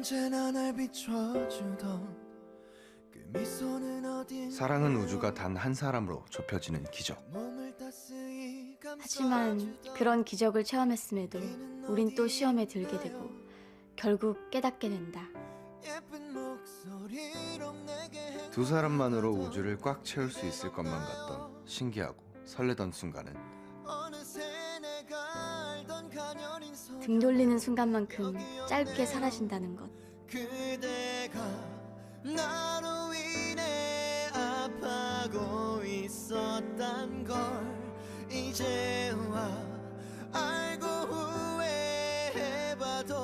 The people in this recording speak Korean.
언제나 날 비춰주던 그 미소는 어딘 사랑은 우주가 단 한 사람으로 좁혀지는 기적. 몸을 따스히 하지만 그런 기적을 체험했음에도 우린 또 시험에 들게 되고 결국 깨닫게 된다. 예쁜 목소리로 내게 두 사람만으로 우주를 꽉 채울 수 있을 것만 같던 신기하고 설레던 순간은 어느 등 돌리는 순간만큼 짧게 사라진다는 것. 이제와 알고 후회해봐도